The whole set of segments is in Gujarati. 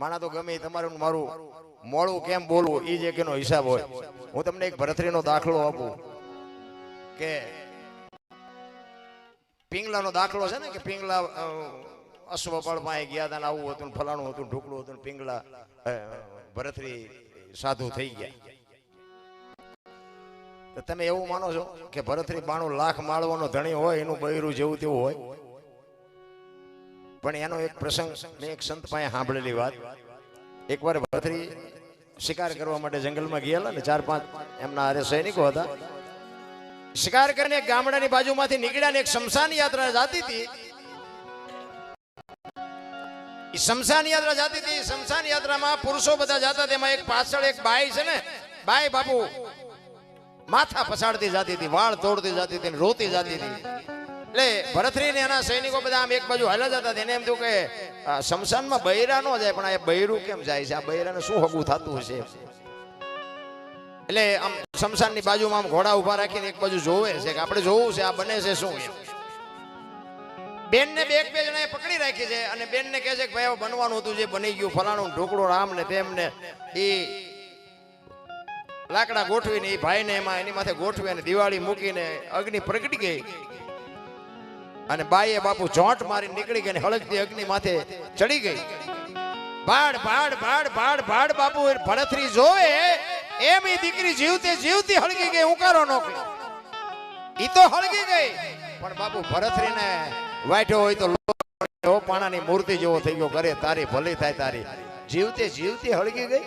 માણા તો ગમે તમારું મારું. મોડું કેમ બોલવું? એ જે કેનો હિસાબ હોય. હું તમને એક ભરતરીનો દાખલો આપું. કે પિંગલાનો દાખલો છે ને કે પિંગલા અશ્વપળ પાસે ગયા હતા આવું હતું ફલાણું હતું ઢોકળું હતું પિંગલા ભરતરી સાધુ થઈ ગયા. તો તમે એવું માનો છો કે ભરતરી બાણું લાખ માળવાનો ધણી હોય, એનું બૈરું જેવું તેવું હોય? પણ એનો એક પ્રસંગ મેં એક સંત પાસે સાંભળેલી વાત. એકવાર ભરથરી શિકાર કરવા માટે જંગલમાં ગયેલા ને ચાર પાંચ એમના આરે સૈનિકો હતા. શિકાર કરીને ગામડાની બાજુમાંથી નીકળ્યા ને એક શમશાન યાત્રા જાતી હતી. શમશાન યાત્રા જાતી હતી. શમશાન યાત્રામાં પુરુષો બધા જતા તેમાં એક પાછળ એક બાઈ છે ને, બાઈ બાપુ, માથા પછાડતી જાતી હતી, વાળ તોડતી જાતી હતી રોતી જાતી હતી. એટલે ભરતરી ને એના સૈનિકો બધા આમ એક બાજુ હાલ્યા જતા હતા. એમ થયું કે શમશાનમાં બૈરા નો જાય, પણ આ બૈરું કેમ જાય છે? આ બૈરાને શું હગું થતું હશે? એટલે આમ શમશાનની બાજુમાં આમ ઘોડા ઊભા રાખીને એક બાજુ જોવે છે કે આપણે જોવું છે આ બને છે શું એમ. બેન ને બે બે જણાએ પકડી રાખી છે અને બેન ને કહે છે કે, ભાઈ બનવાનું હતું જે બની ગયું. ફલાણું ઢોકળો રામ ને તેમ ને. એ લાકડા ગોઠવીને એ ભાઈને એમાં એની માથે ગોઠવી અને દિવાળી મૂકીને અગ્નિ પ્રગટી ગઈ. અને બાઈએ બાપુ જોંટ મારી નીકળી ગઈ હળકતી અગ્નિ માથે ચડી ગઈ. ભાડ ભાડ ભાડ ભાડ ભાડ બાપુ ભરતરી જોવે, એમ એ દીકરી જીવતે જીવતી હળગી ગઈ, ઉકારો નોકરી ઈ તો હળગી ગઈ. પણ બાપુ ભરથરીને વાટ્યો હોય તો પાણાની મૂર્તિ જેવો થઈ ગયો, ઘરે તારી ભલી થાય તારી. જીવતે જીવતી હળગી ગઈ.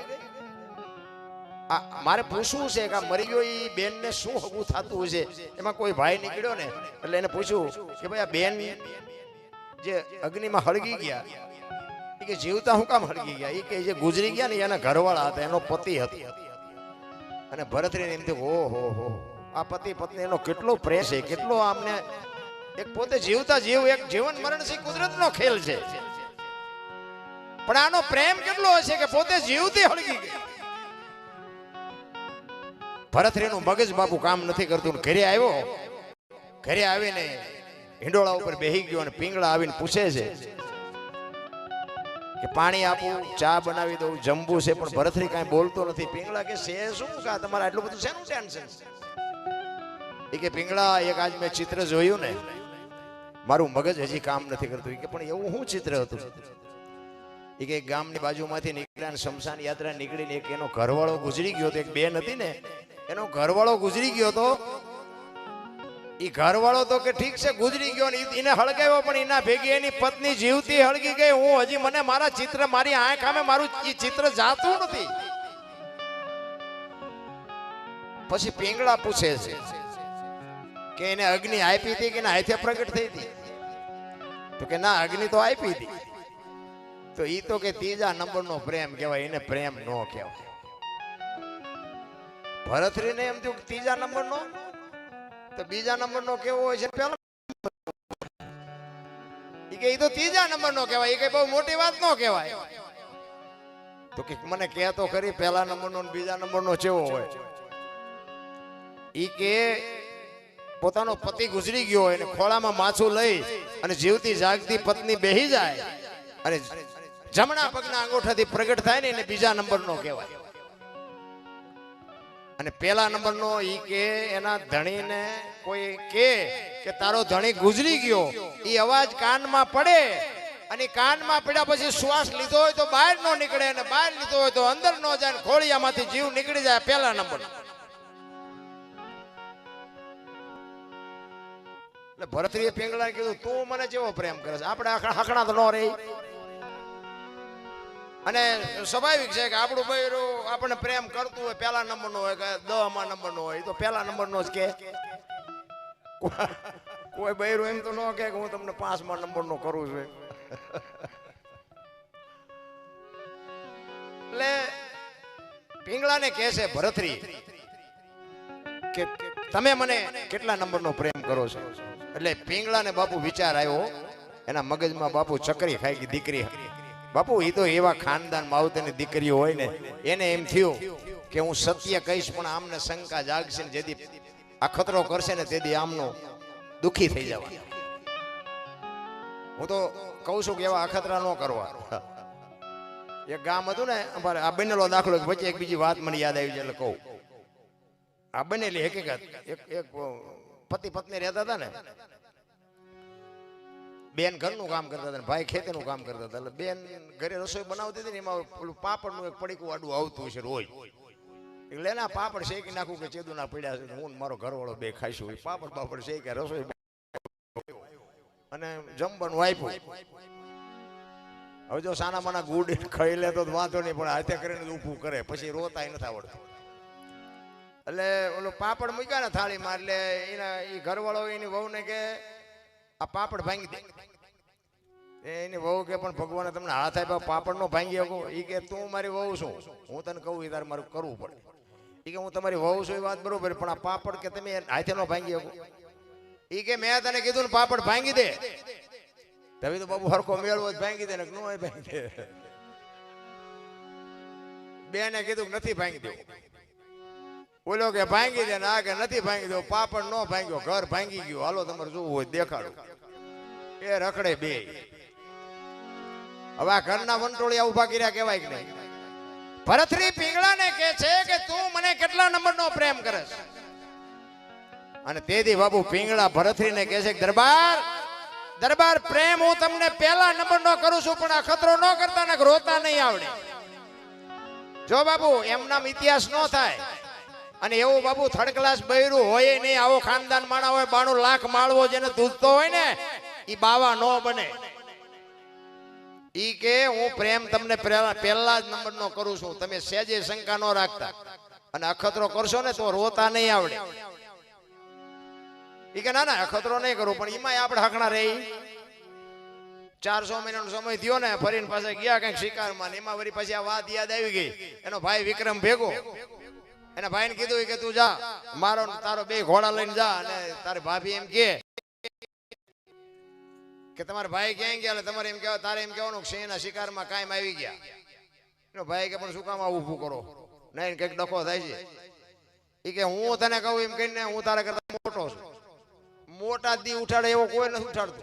મારે પૂછવું છે કે મરી ગયો એ બેનને શું હગું થતું હશે એમાં કોઈ ભાઈ નીકળ્યો ને? એટલે એને પૂછ્યું કે ભાઈ આ બેન જે અગ્નિમાં હળગી ગયા કે જીવતા હું કામ હળગી ગયા? એ કે જે ગુજરી ગયા ને એના ઘરવાળા હતા, એનો પતિ હતો. અને ભરતરીને એમ થયું, ઓહો, હો આ પતિ પત્ની એનો કેટલો પ્રેમ છે, કેટલો આમને એક પોતે જીવતા જીવ, એક જીવન મરણ છે, કુદરતનો ખેલ છે. પણ આનો પ્રેમ કેટલો હશે કે પોતે જીવતી હળગી ગઈ ભરતરીનું મગજ બાપુ કામ નથી કરતું ઘરે આવ્યો. ઘરે આવીને હિંડોળા ઉપર બેહી ગયો અને પિંગળા આવીને પૂછે છે કે પાણી આપું, ચા બનાવી દઉં જમવું છે, પણ ભરતરી કાંઈ બોલતો નથી. પિંગળા કે છે, શું કા તમારે આટલું બધું શેનું ટેન્શન? એ કે પિંગળા એક આજ મેં ચિત્ર જોયું ને. મારું મગજ હજી કામ નથી કરતું. કે પણ એવું શું ચિત્ર હતું? એ કે ગામની બાજુમાંથી નીકળ્યા શમશાન યાત્રા નીકળીને એક એનો ઘરવાળો ગુજરી ગયો તો એક બેન હતી ને એનો ઘરવાળો ગુજરી ગયો તો? એ ઘરવાળો તો કે ઠીક છે, ગુજરી ગયો ને એને હળગાવ્યો, પણ એના ભેગી એની પત્ની જીવતી હળગી ગઈ. હું હજી મને મારા ચિત્ર, મારી આંખ સામે મારું ચિત્ર જાતું નથી. પછી પિંગળા પૂછે છે કે એને અગ્નિ આપી હતી કે એના હાથે પ્રગટ થઈ હતી? તો કે ના, અગ્નિ તો આપી હતી. તો એ તો કે ત્રીજા નંબરનો પ્રેમ કહેવાય, એને પ્રેમ નો કહેવાય. ભરતરીને એમ થયું ત્રીજા નંબરનો? તો બીજા નંબરનો કેવો હોય છે પેલો? કે એ તો ત્રીજા નંબરનો કહેવાય એ કે બહુ મોટી વાત નો કહેવાય. તો કે મને કહે તો ખરી પહેલા નંબરનો ને બીજા નંબરનો કેવો હોય. ઈ કે પોતાનો પતિ ગુજરી ગયો હોય ને ખોળામાં માછું લઈ અને જીવતી જાગતી પત્ની બેહી જાય. અને જમણા પગના અંગૂઠાથી પ્રગટ થાય ને એને બીજા નંબરનો કહેવાય. અને પેલા નંબરનો ઈ કે, એના ધણીને કોઈ કે કે તારો ધણી ગુજરી ગયો, ઈ અવાજ કાનમાં પડે. અને કાનમાં પડ્યા પછી શ્વાસ લીધો હોય તો બહાર નો નીકળે અને બહાર લીધો હોય તો અંદર નો જાય ખોળિયામાંથી જીવ નીકળી જાય પેલા નંબર. એટલે ભરતરીએ પિંગળાને કીધું, તું મને કેવો પ્રેમ કરે છે? આપણે આખા હકણા તો ન રહી. અને સ્વાભાવિક છે કે આપણું બૈરું આપણને પ્રેમ કરતું હોય પહેલા નંબરનો હોય કે દહમાં નંબરનો હોય તો પહેલા નંબરનો જ કે. કોઈ બૈરું એમ તો ન કે હું તમને પાંચમા નંબરનો કરું છું. એટલે પિંગળાને કહે છે ભરતરી કે તમે મને કેટલા નંબરનો પ્રેમ કરો છો? એટલે પિંગળાને બાપુ વિચાર આવ્યો એના મગજમાં બાપુ ચકરી ખાઈ ગઈ દીકરી. બાપુ એ તો એવા ખાનદાન માવતરની દીકરીઓ હોય ને, એને એમ થયું કે હું સત્ય કહીશ, પણ આમને શંકા જાગશે ને જેથી આ કરશે ને તેથી આમનો દુખી થઈ જવા હું તો કહું છું કે એવા અખતરા ન કરવા. એક ગામ હતું ને, અમારે આ બનેલો દાખલો વચ્ચે એક બીજી વાત મને યાદ આવી છે એટલે કહું. આ બનેલી હકીકત. એક એક પતિ પત્ની રહેતા હતા ને બેન ઘરનું કામ કરતા હતા ભાઈ ખેતીનું કામ કરતા હતા. એટલે બેન ઘરે રસોઈ બનાવતી હતી ને એમાં પેલું પાપડનું એક પડીકું આડું આવતું છે રોજ. એટલે એના પાપડ શેકી નાખું કે ચેદુ ના પડ્યા છે હું મારો ઘરવાળો બે ખાઈશું. એ પાપડ પાપડ શેક્યા રસોઈ અને જમવાનું આપ્યું. હવે જો સાના માના ગુડ ખાઈ લે તો વાંધો નહીં પણ હાથે કરીને ઊભું કરે. પછી રોતા નથી આવડતું. એટલે ઓલો પાપડ મૂક્યા ને થાળીમાં એટલે એના એ ઘરવાળો એની વહુને કે આ પાપડ ભાંગી દે. એની વહુ કે પણ ભગવાને તમને હાથ આપ્યા પાપડ નો ભાંગી શકો. એ કે તું મારી વહુ છું. હું તને કહું એ તારે મારું કરવું પડે. એ કે હું તમારી વહુ છું, એ વાત બરોબર, પણ આ પાપડ કે તમે હાથે નો ભાંગી શકો. એ કે મેં તને કીધું ને પાપડ ભાંગી દે. તમે તો બાબુ હરખો મેળવો ભાંગી દે ને નો ભાંગી દે. બેને કીધું નથી ભાંગી દેવું. બોલો કે ભાંગી દે આ કે નથી ભાંગી દો પાપડ નો ભાંગ્યો, ઘર ભાંગી ગયું. હાલો, તમારે જોવું હોય, દેખાડો. એ રખડે બે. હવે ઘરના વંટોળિયા ઊભા કર્યા કેવાય કે નહીં? ભરતરી પીંગળાને કે છે કે તું મને કેટલા નંબરનો પ્રેમ કરસ? અને તેથી બાબુ પીંગળા ભરતરીને કહે છે દરબાર દરબાર પ્રેમ હું તમને પહેલા નંબરનો કરું છું, પણ આ ખતરો ન કરતા ને રોતા નહીં આવડે. જો બાબુ એમનામ ઇતિહાસ ન થાય. અને એવું બાબુ થર્ડ ક્લાસ બૈરું હોય નહીં, આવો ખાનદાન માણા હોય, બાણું લાખ માળવો જેને દૂધતો હોય ને ઈ બાવા નો બને. ઈ કે, હું પ્રેમ તમને પહેલા જ નંબર નો કરું છું. તમે સહેજે શંકા નો રાખતા. અને અખતરો કરશો ને તો રોતા નહીં આવડે. ઈ કે, ના ના, અખતરો નહીં કરું, પણ એમાં આપણે હકણા રહી ચારસો મહિનાનો સમય થયો ને, ફરીને પાસે ગયા કંઈક શિકારમાં એમાં વળી પછી આ વાત યાદ આવી ગઈ. એનો ભાઈ વિક્રમ ભેગો. એના ભાઈને કીધું કે, તું જા. મારો તારો બે ઘોડા લઈને જા અને તારી ભાભી એમ કે કે તમારા ભાઈ ક્યાં ગયા તમારે એમ કહેવા, તારે એમ કહેવાનું સિંહના શિકારમાં કાયમ આવી ગયા. એનો ભાઈ કે, પણ શું કામ આવું ઊભું કરો? નહીં કંઈક ડખો થાય છે. એ કે, હું તને કહું એમ કહીને, હું તારા કરતા મોટો છું. મોટા દી ઉઠાડે એવો કોઈ નથી ઉઠાડતો.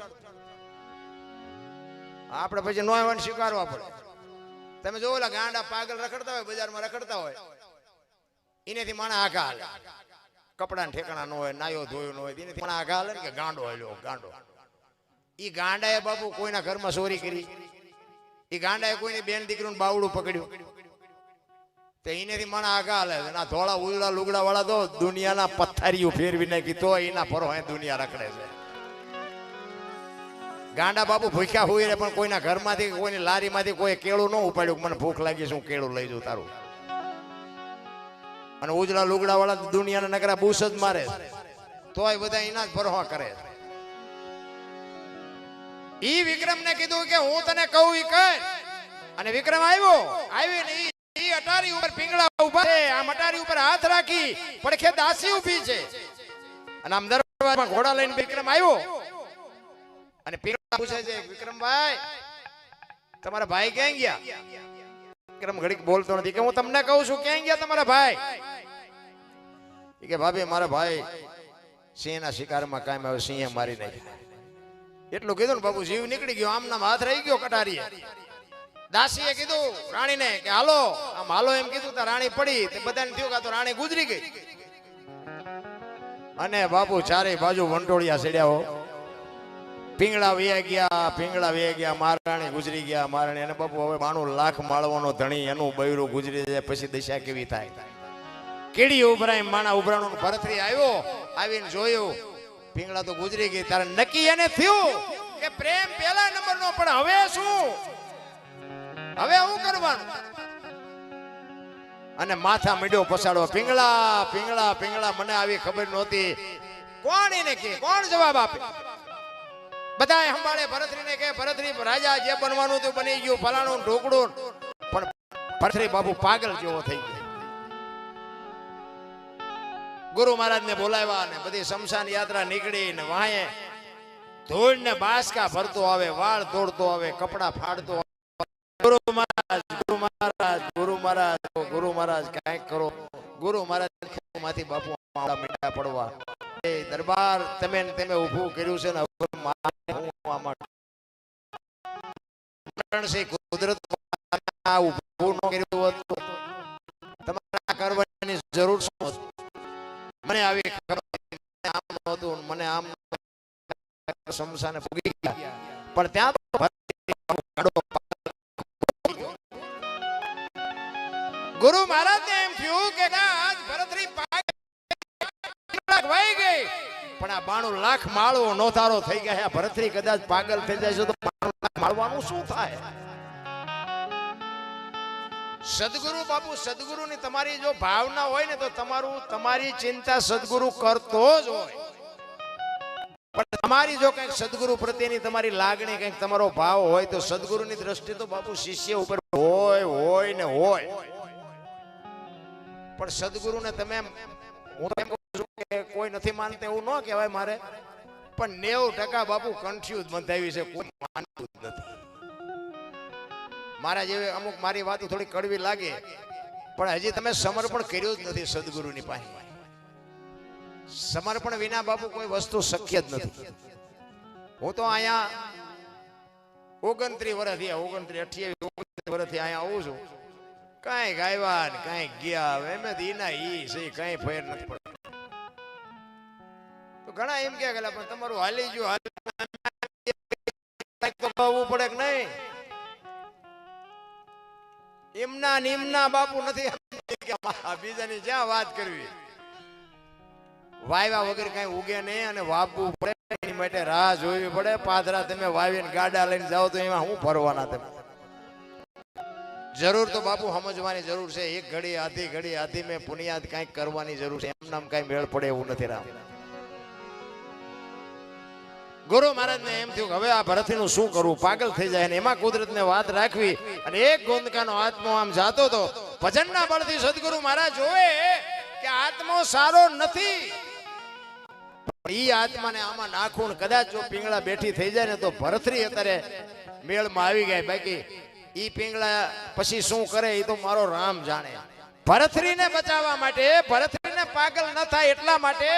આપણે પછી નો આવવાનું સ્વીકારવા પડે. તમે જોવો ગાંડા પાગલ રખડતા હોય, બજારમાં રખડતા હોય. એનેથી માણા આઘા હાલે. કપડાના ઠેકાણા ન હોય, નાયો ધોયો ન હોય એનેથી માણા આઘા હાલે કે ગાંડો હાલ્યો, ગાંડો. ઈ ગાંડાએ બાપુ કોઈના ઘરમાં ચોરી કરી. ઈ ગાંડાએ કોઈની બેન દીકરીનું બાવડું પકડ્યું. તો એનેથી મને આગા હાલે એના ધોળા ઉલડા લુગડા વાળા તો દુનિયાના પથ્થારીઓ ફેરવી નાખી તો એના ફરો દુનિયા રખડે છે. ગાંડા બાપુ ભૂખ્યા હોય પણ કોઈના ઘરમાંથી, કોઈની લારીમાંથી કોઈ કેળું ન ઉપાડ્યું મને ભૂખ લાગી હું કેળું લઈ જઉં તારું. અને ઉજળા લુગડા વાળા દુનિયાના નકરા બૂસ જ મારે તોય બધા એના જ ભરવા કરે. ઈ વિક્રમ ને કીધું કે હું તને કહું ઈ કર. અને વિક્રમ આવ્યો. આવી ને ઈ- અટારી ઉપર પીંગળા ઊભા છે. આમ અટારી ઉપર હાથ રાખી, પડખે દાસી ઊભી છે. અને આમ દરવાજામાં ઘોડા લઈને વિક્રમ આવ્યો. અને પિંગળા પૂછે છે, વિક્રમભાઈ, તમારા ભાઈ ક્યાં ગયા? વિક્રમ ઘડીક બોલતો નથી. કે હું તમને કહું છું, ક્યાં ગયા તમારા ભાઈ? કે, ભાભી, મારા ભાઈ સિંહના શિકારમાં કાયમ આવે, સિંહે મારી નાખ્યા એટલું કીધું ને બાબુ જીવ નીકળી ગયો. આમ નામ હાથ રહી ગયો કટારીએ. દાસીએ કીધું, રાણીને કે, હાલો. આમ હાલો એમ કીધું તો રાણી પડી તે બધાને થયું કે તો રાણી ગુજરી ગઈ. અને બાપુ ચારે બાજુ વંટોળિયા સડ્યા હો. પીંગળા વયા ગયા, પીંગળા વ્યા ગયા મહારાણી ગુજરી ગયા મહારાણી અને બાપુ હવે માણું લાખ માળવાનો ધણી, એનું બૈરું ગુજરી જાય, પછી દશા કેવી થાય? કેડી ઉભરાય, માણા ઉભરાણું ભરતરી આવ્યો, આવીને જોયું પીંગળા તો ગુજરી ગઈ, તારે નક્કી એને થયું કે પ્રેમ પહેલા નંબર નો પણ હવે શું? હવે શું કરવાનું? અને માથા મીડ્યો પસાડો પીંગળા પીંગળા પીંગળા મને આવી ખબર નહોતી. કોણ એને કે કોણ જવાબ આપે? બધા સંભાળે, ભરતરીને કે ભરતરી, રાજા જે બનવાનું તું બની ગયું, ફલાણું ઢોકડું પણ ભરતરી બાબુ પાગલ જેવો થઈ ગયો. ગુરુ મહારાજ ને બોલાવ્યા ને બધી શમશાન યાત્રા નીકળી ને વાહે ને બાસકા ભરતો આવે, વાળ તોડતો આવે, કપડા ફાડતો ગુરુ મહારાજ ગુરુ મહારાજ ગુરુ મહારાજ ગુરુ મહારાજ કાંઈક કરો. ગુરુ મહારાજમાંથી બાપુ મીઠા પડવા. એ દરબાર તમે તમે ઊભું કર્યું છે ને કુદરત શમશાને પૂગી ગયા. પણ ત્યાં ગુરુ મહારાજને એમ થયું કે કદાચ ભરતરી વહી ગઈ. પણ આ બાણું લાખ માળો નોતારો થઈ ગયા ભરતરી કદાચ પાગલ થઈ જાય તો માળવાનું શું થાય? સદગુરુ બાપુ, સદગુરુની તમારી જો ભાવના હોય ને તો તમારું, તમારી ચિંતા સદગુરુ કરતો જ હોય. તમારી જો કંઈક સદગુરુ પ્રત્યેની તમારી લાગણી કંઈક તમારો ભાવ હોય તો સદગુરુની દ્રષ્ટિ તો બાપુ શિષ્ય ઉપર હોય હોય ને હોય. પણ સદગુરુને તમે હું એમ કહું છું કે કોઈ નથી માનતા એવું ન કહેવાય મારે. પણ નેવું ટકા બાપુ કન્ફ્યુઝ બંધાવી છે, કોઈ માનતું નથી. મારા જેવી અમુક મારી વાતો થોડી કડવી લાગે, પણ હજી તમે સમર્પણ કર્યું જ નથી સદગુરુની પાસે. સમર્પણ વિના બાપુ કોઈ વસ્તુ શક્ય જ નથી. હું તો અહીંયા ઓગણત્રીસ વર્ષથી ઓગણત્રીસ અઠ્યાવીસ, ઓગણત્રીસ વર્ષથી અહીંયા આવું છું. કાંઈ ગાયવા ને કાંઈ ગયા હવે, એમ જ ઈના ઈ છે, કાંઈ ફેર નથી પડતો. તો ઘણા એમ કે ગયેલા, પણ તમારું હાલી ગયું, હાલ તો કહવું પડે કે નહીં? એમના નિમના બાપુ નથી. કે આ બીજાની જ્યાં વાત કરવી? વાવ્યા વગર કઈ ઉગે નહીં અને વાવવું પડે, એની માટે રાહ જોવી પડે. પાદરા તમે વાવીને ગાડા લઈને જાઓ તો એમાં હું ફરવાના તમે? જરૂર તો બાપુ સમજવાની જરૂર છે. એક ઘડી, આધી ઘડી, આધી મેં પુનિયાદ કાંઈક કરવાની જરૂર છે. એમ નામ મેળ પડે એવું નથી રામ. ગુરુ મહારાજને એમ થયું હવે આ ભરતનું શું કરવું? પાગલ થઈ જાય અને એમાં કુદરતને વાત રાખવી અને એક ગોંદકાનો આત્મો આમ જાતો તો ભજનના બળથી સદગુરુ મહારાજ જોવે કે આત્મો સારો નથી. ઈ આત્માને આમાં નાખું કદાચ જો પિંગળા બેઠી થઈ જાય ને તો ભરતરી અત્યારે મેળમાં આવી ગયા. બાકી ઈ પિંગળા પછી શું કરે એ તો મારો રામ જાણે. ભરતરીને બચાવવા માટે ભરતરીને પાગલ ન થાય એટલા માટે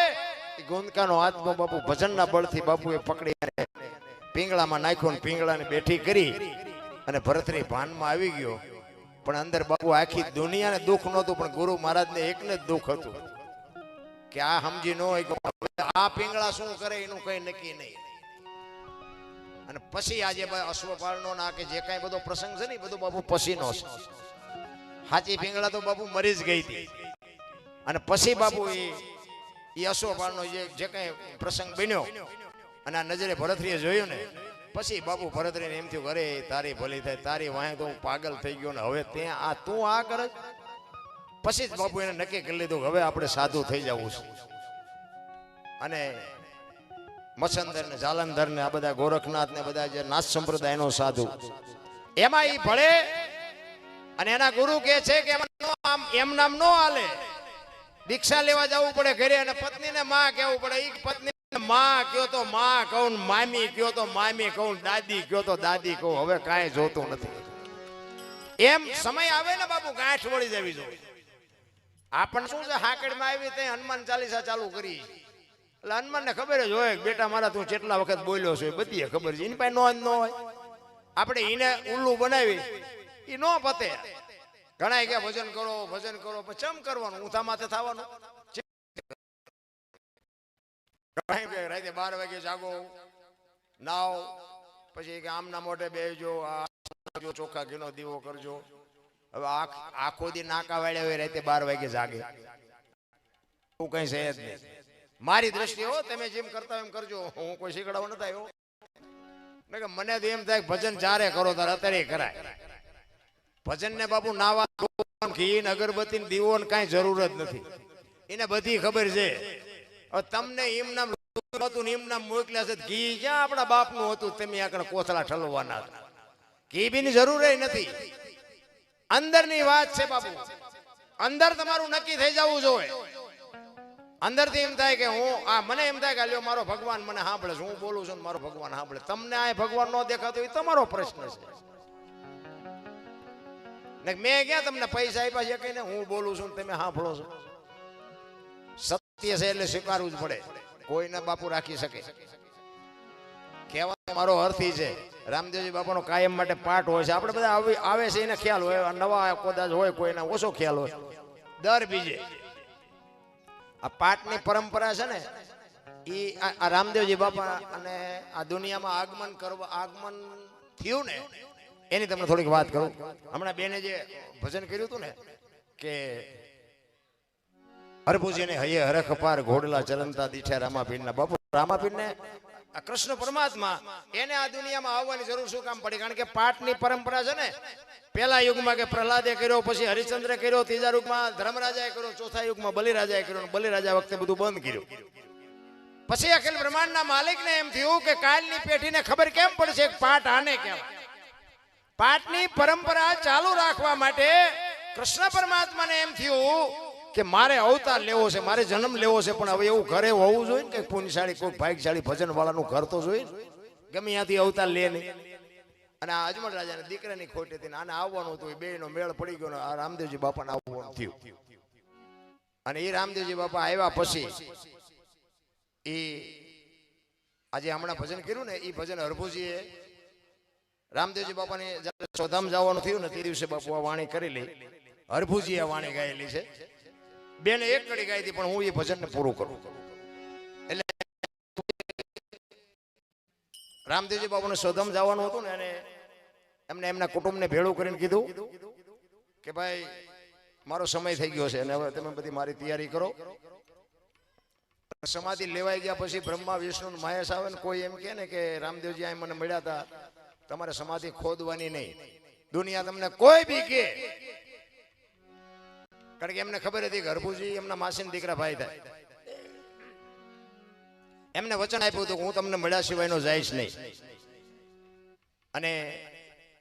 ગોંદકાનો આત્મા બાપુ ભજનના બળથી બાપુએ પકડી પિંગળામાં નાખ્યો ને પિંગળાને બેઠી કરી અને ભરતરી ભાનમાં આવી ગયો. પણ અંદર બાપુ આખી દુનિયાને દુઃખ નહોતું, પણ ગુરુ મહારાજને એકને જ દુઃખ હતું. કે આ સમજી ન આ પિંગળા શું કરે, એનું કઈ નક્કી નહીં. અને પછી આજે અશ્વપાળનો ના કે જે કાંઈ બધો પ્રસંગ છે ને, એ બધો બાપુ પછીનો હાચી પિંગળા તો બાપુ મરી જ ગઈ હતી. અને પછી બાપુ એ એ અશ્વપાળનો જે કાંઈ પ્રસંગ બન્યો, અને આ નજરે ભરતરીએ જોયું ને, પછી બાપુ ભરતરીને એમ થયું અરે, તારી ભલી થાય, તારી વાંહે તો હું પાગલ થઈ ગયો ને, હવે ત્યાં આ તું આ કરે? પછી જ બાપુ એને નક્કી કરી લીધું હવે આપણે સાધુ થઈ જવું છે. અને મસંદર ને જાલંધર ને આ બધા ગોરખનાથ ને બધા જે નાથ સંપ્રદાયનો સાધુ, એમાં એ ભળે અને એના ગુરુ કે છે કે આમ, એમ નામ નો હાલે. દીક્ષા લેવા જવું પડે ઘરે અને પત્નીને માં કહેવું પડે. એ પત્ની માં કયો તો માં કહું મામી કયો તો મામી કહું દાદી કયો તો દાદી કહું. હવે કાંઈ જોતું નથી. એમ સમય આવે ને બાપુ ગાંઠ વળી જવી જોઈએ આપણને શું છે હાકડમાં આવી તે હનુમાન ચાલીસા ચાલુ કરી એટલે હનુમાનને ખબર જ હોય બેટા મારા તું કેટલા વખત બોલ્યો છે બધી ખબર છે એની પાસે નો ન હોય આપણે એને ઉલ્લું બનાવી એ નો પતે ઘણા કે ભજન કરો ભજન કરો પછી ચમ કરવાનું ઊંધા માથે થવાનું રાતે બાર વાગે જાગો નાવ પછી આમના મોઢે બેજો આ ચોખ્ખા ઘીનો દીવો કરજો હવે આખ દી નાકા વાળ્યા હોય રાતે બાર વાગે જાગે. હું કઈ છે નહીં. મારી દ્રષ્ટિ હો, તમે જેમ કરતા એમ કરજો. હું કોઈ શીખડાવો નથી આવ્યો. ને કે મને તો એમ થાય ભજન જ્યારે કરો ત્યારે અત્યારે કરાય. ભજન ને બાપુ નાવા ઘી ને અગરબત્તી દીવો ને કાંઈ જરૂર જ નથી. એને બધી ખબર છે. તમને એમ નામ હતું એમ નામ મોકલ્યા છે, ઘી ક્યાં આપણા બાપનું હતું, તમે આગળ કોથળા ઠલવાના હતા. ઘી બીની જરૂર નથી. અંદરની વાત છે બાપુ. અંદર તમારું નક્કી થઈ જવું જોઈએ. અંદરથી એમ થાય કે હું આ, મને એમ થાય કે લ્યો, મારો ભગવાન મને સાંભળે છે, હું બોલું છું ને મારો ભગવાન સાંભળે. તમને આ ભગવાન ન દેખાતો એ તમારો પ્રશ્ન છે. ને મેં ક્યાં તમને પૈસા આપ્યા છે કહીને હું બોલું છું ને તમે સાંભળો છો. સત્ય છે એટલે સ્વીકારવું જ પડે. કોઈને બાપુ રાખી શકે. કહેવાનો મારો અર્થ છે. રામદેવજી બાપાનો કાયમ માટે પાઠ હોય છે. આપણે બધા આવે છે એને ખ્યાલ હોય. નવા કદાચ હોય કોઈને ઓછો ખ્યાલ હોય. દર બીજે. આ પાઠની પરંપરા છે ને એ આ રામદેવજી બાપા અને આ દુનિયામાં આગમન કરવા આગમન થયું ને એની તમને થોડીક વાત કરું. હમણાં બેને જે ભજન કર્યું હતું ને કે હરભુજીને હૈયે હરખ પાર ઘોડલા ચરંતા દીઠે રામાપીરના બાપુ રામાપીરને આ કૃષ્ણ પરમાત્મા, એને આ દુનિયામાં આવવાની જરૂર શું કામ પડી? કારણ કે પાઠની પરંપરા છે ને પેલા યુગમાં કે પ્રહલાદે કર્યો, પછી હરિચંદ્ર કર્યો, ત્રીજા યુગમાં ધર્મરાજાએ કર્યો, ચોથા યુગમાં બલિરાજાએ કર્યો બલિરાજા વખતે બધું બંધ કર્યું. પછી અખિલ બ્રહ્માંડના માલિકને એમ થયું કે કાલની પેઢીને ખબર કેમ પડશે? પાઠ આને કહેવાય. પાઠની પરંપરા ચાલુ રાખવા માટે કૃષ્ણ પરમાત્માને એમ થયું કે મારે અવતાર લેવો છે, મારે જન્મ લેવો છે, પણ હવે એવું ઘરે હોવું જોઈએ ને કે પુણ્યશાળી કોઈ ભાગશાળી ભજન વાળાનું ઘર તો જોઈએ. ગમે ત્યાંથી અવતાર લે નહીં. અને આ અજમલ રાજાને દીકરાની ખોટી હતી આને આવવાનું હતું બે નો મેળ પડી ગયો આ રામદેવજી બાપાને આવવાનું થયું. અને એ રામદેવજી બાપા આવ્યા પછી એ આજે હમણાં ભજન કર્યું ને, એ ભજન હરભુજીએ રામદેવજી બાપાને જયારે ચોધામ જવાનું થયું ને, તે દિવસે બાપુ આ વાણી કરેલી. હરભુજી આ વાણી ગાયેલી છે. બેને એક કડી ગાઈ હતી, પણ હું એ ભજનને પૂરું કરું. એટલે રામદેવજી બાપાને સદમ જવાનું હતું ને અને એમને એમના કુટુંબને ભેળું કરીને કીધું કે ભાઈ, મારો સમય થઈ ગયો છે અને હવે તમે બધી મારી તૈયારી કરો. સમાધિ લેવાઈ ગયા પછી બ્રહ્મા, વિષ્ણુ ને મહેશ આવે ને કોઈ એમ કે ને કે, રામદેવજી આ મને મળ્યા હતા તમારે સમાધિ ખોદવાની નહીં. દુનિયા તમને કોઈ બી કે કારણ કે એમને ખબર હતી કે હરભુજી એમના માસીના દીકરા ભાઈ થાય. એમને વચન આપ્યું હતું કે હું તમને મળ્યા સિવાયનો જઈશ નહીં. અને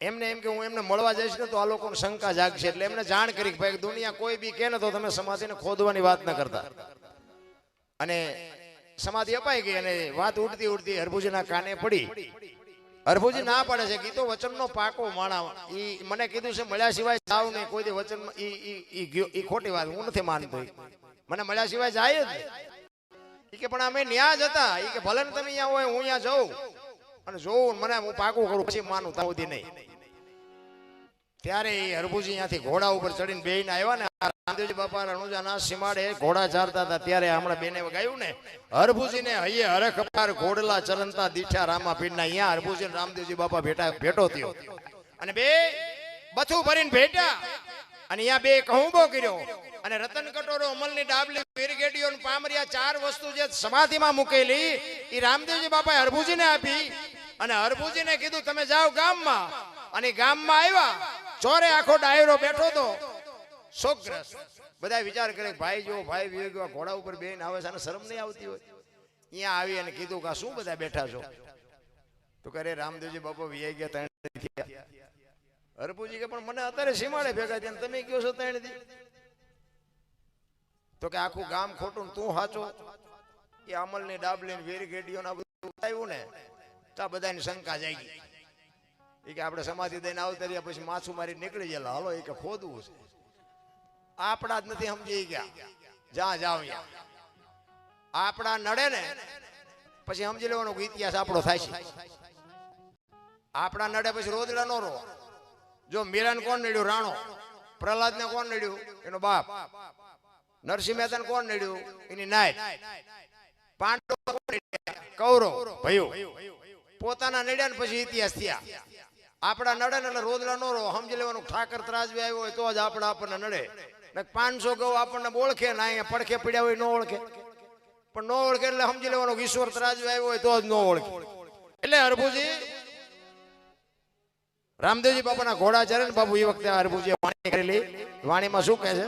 એમને એમ કે હું એમને મળવા જઈશ ને તો આ લોકોને શંકા જાગશે. એટલે એમને જાણ કરી કે ભાઈ, દુનિયા કોઈ બી કે ને તો તમે સમાધિને ખોદવાની વાત ન કરતા. અને સમાધિ અપાઈ ગઈ અને વાત ઉડતી ઉડતી હરભુજીના કાને પડી. હરભુજી ના પાડે છે કીધો વચનનો પાકો માણા. ઈ મને કીધું છે મળ્યા સિવાય જાવ નહીં. કોઈ દી વચન ઈ ઈ ઈ ખોટી વાત હું નથી માનતો. મને મળ્યા સિવાય જાય જ. કે પણ અમે ન્યા જ હતા. ઈ કે ભલે તમે અહીંયા હોય હું અહીંયા જાઉં. અને જોઉં મને હું પાકું કરું પછી માનું તાવથી નહીં. ત્યારે એ હરભુજી ત્યાંથી ઘોડા ઉપર ચડીને બેહીને આવ્યા ને રામદેવજી બાપા રણુજાના સીમાડે ઘોડા ચારતા હતા. ત્યારે હમણાં બેને ગાયું ને, હરભુજીને હૈયે હરખ ઘોડલા ચરંતા દીઠા રામા પીરના અહીંયા હરભુજી રામદેવજી બાપા ભેટા, ભેટો થયો. અને બે બથું ભરીને ભેટા અને અહીંયા બે કહુંબો કર્યો. અને રતન કટોરો અમલની ડાબલી પીરગેડીઓ પામરિયા ચાર વસ્તુ જે સમાધિમાં મૂકેલી એ રામદેવજી બાપાએ હરભુજીને આપી. અને હરભુજીને કીધું, તમે જાઓ ગામમાં. અને ગામમાં આવ્યા, ચોરે આખો ડાયરો બેઠો તો શોકગ્રસ્ત બધા વિચાર કરે, ભાઈ જો, ભાઈ વિવેક ઘોડા ઉપર બેન આવે છે શરમ નહીં આવતી હોય. અહીંયા આવી અને કીધું કે શું બધા બેઠા છો? તો કરે રામદેવજી બાપા વિયા ગયા ત્રણ હરપુજી કે, પણ મને અત્યારે સીમાડે ભેગા થયા તમે કયો છો ત્રણ દી? તો કે, આખું ગામ ખોટું તું સાચો એ ડાબલી ને વેરી ગેડીઓ ના બધું આવ્યું ને, તો બધાની શંકા જાગી. એ કે આપણે સમાધિ દઈને આવતા રહ્યા, પછી માછું મારી નીકળી ગયેલા. હાલો એ કે ખોદવું છે. આપણા જ નથી સમજી ગયા. જ્યાં જાવ આપણા નડે ને, પછી સમજી લેવાનો ઇતિહાસ આપણો થાય છે. આપણા નડે પછી રોદડા નો રો જો મીરાને કોણ નડ્યું? રાણો. પ્રહલાદને કોણ નડ્યું? એનો બાપ. નરસિંહ મહેતા કોણ નડ્યું? એની નાય પાંડવ કૌરવ. ભયું. પોતાના નડ્યા ને પછી ઇતિહાસ થયા. આપણા નડે ને એટલે રોદડા નો રહો, સમજી લેવાનું, ઠાકર ત્રાજવી આવ્યો હોય તો જ આપણા આપણને નડે. પાંચસો ગૌ આપણને ઓળખે ને અહીંયા પડખે પડ્યા હોય ન ઓળખે. પણ ન ઓળખે એટલે સમજી લેવાનું ઈશ્વર ત્રાજવી આવ્યો હોય તો જ ન ઓળખે. એટલે હરભુજી, રામદેવજી બાપાના ઘોડા ચરે ને બાપુ એ વખતે હરભુજી વાણી કરેલી. વાણીમાં શું કહે છે?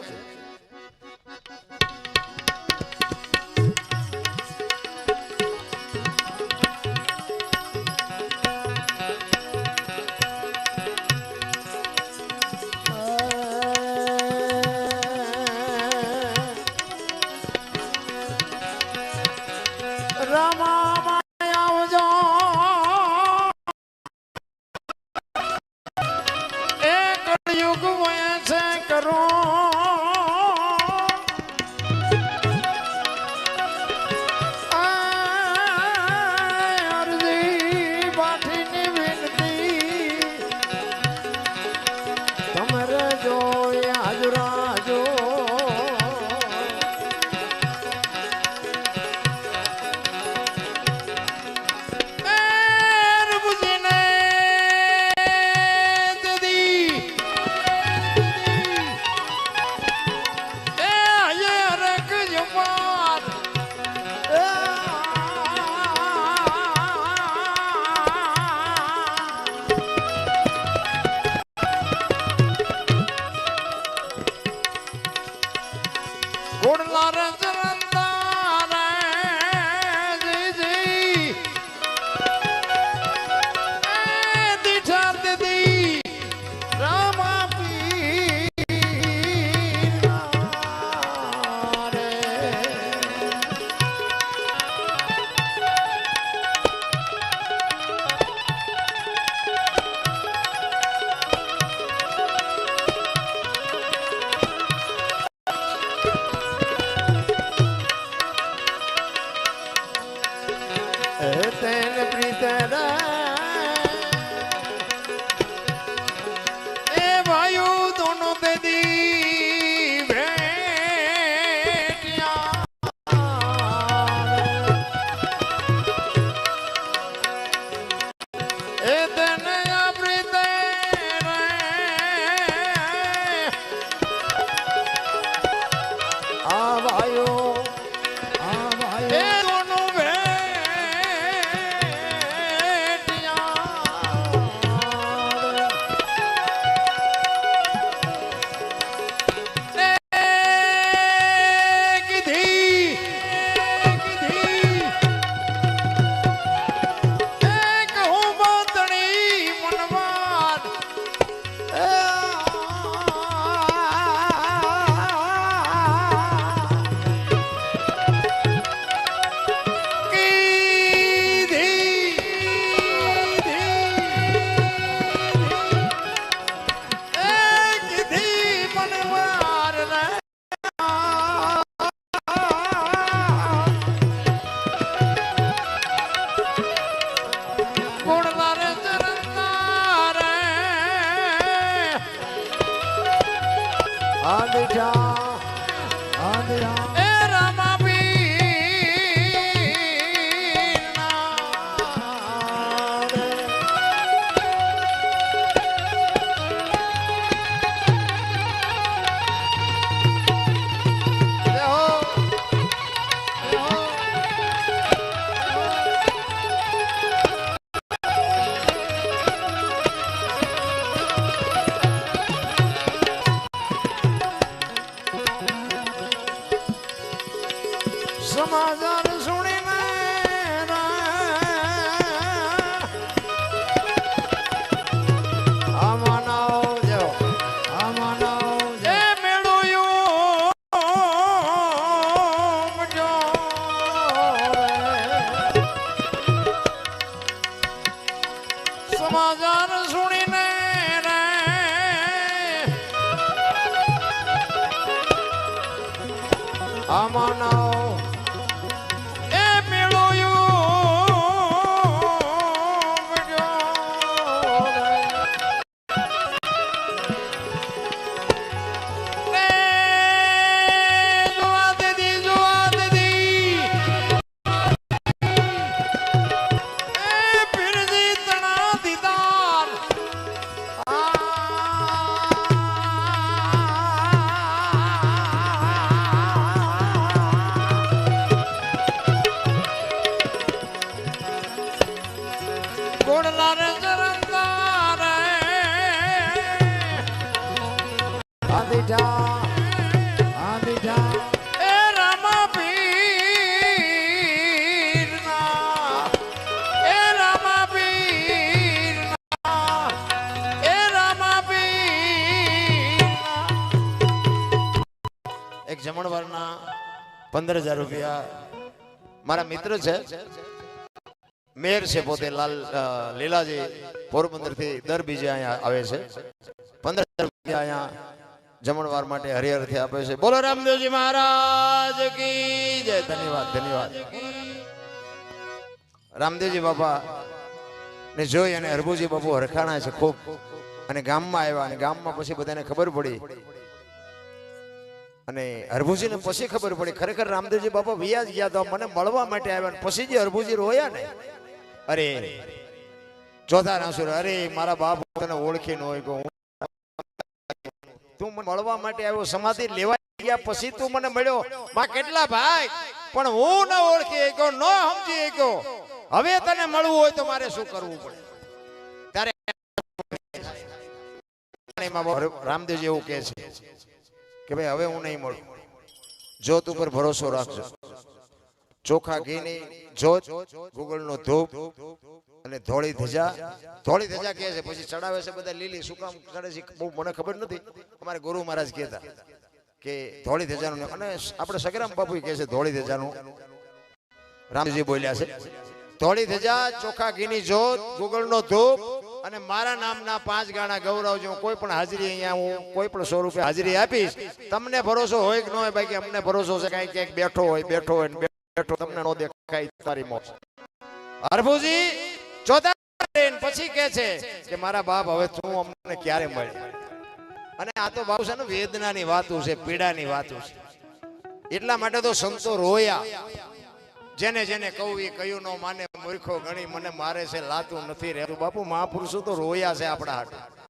પંદર હજાર રૂપિયા. મારા મિત્ર છે, મેયર છે પોતે, લાલ લીલાજી પોરબંદરથી દર બીજે અહીંયા આવે છે. પંદર હજાર રૂપિયા અહીંયા જમણવાર માટે હરિહરથી આપે છે. બોલો રામદેવજી મહારાજ કી જય. ધન્યવાદ ધન્યવાદ. રામદેવજી બાપા ને જોઈ અને હરભુજી બાપુ હરખાણા છે ખૂબ. અને ગામમાં આવ્યા અને ગામમાં પછી બધાને ખબર પડી અને હરભુજીને પછી ખબર પડી, ખરેખર રામદેવજી બાપા વ્યાજ ગયા તો મને મળવા માટે આવ્યા પછી જે હરભુજી રોયા ને, અરે, ચોથા રાસુર અરે, મારા બાપ તને ઓળખી ન હોય હું તું મને મળવા માટે આવ્યો, સમાધિ લેવા ગયા પછી તું મને મળ્યો. માં કેટલા ભાઈ, પણ હું ન ઓળખી ગયો ન સમજી ગયો હવે તને મળવું હોય તો મારે શું કરવું પડે? ત્યારે રામદેવજી એવું કહે છે કે ભાઈ, હવે હું નહીં મળું. જોત ઉપર ભરોસો રાખજો. ચોખા ઘીની જોત ગુગળનો ધૂપ અને ધોળી ધજા. ધોળી ધજા કહે છે, પછી ચડાવે છે બધા લીલી, શું કામ ચડે છે, બહુ મને ખબર નથી. અમારે ગુરુ મહારાજ કહેતા કે ધોળી ધજાનું, અને આપણે સગરામ બાપુ કહે છે, ધોળી ધજાનું. રામજી બોલ્યા છે, ધોળી ધજા, ચોખા ઘીની જોત ગુગળનો ધૂપ અને મારા નામના પાંચ ગાણા ગૌરવજો કોઈ પણ હાજરી અહીંયા હું કોઈ પણ સ્વરૂપે હાજરી આપીશ, તમને ભરોસો હોય કે ન હોય બાકી અમને ભરોસો છે કાંઈ ક્યાંક બેઠો હોય બેઠો હોય બેઠો, તમને નો દેખાય તારી મોજ હરભુજી, ચોથા પછી કે છે કે મારા બાપ હવે તું અમને ક્યારે મળે? અને આ તો બાબુ છે ને વેદનાની વાતો છે, પીડાની વાતો છે. એટલા માટે તો સંતો રોયા. જેને જેને કહું એ કયું ન માને મૂર્ખો ગણી, મને મારે છે, લાતું નથી રહેતું. બાપુ, મહાપુરુષો તો રોયા છે આપણા હાટ.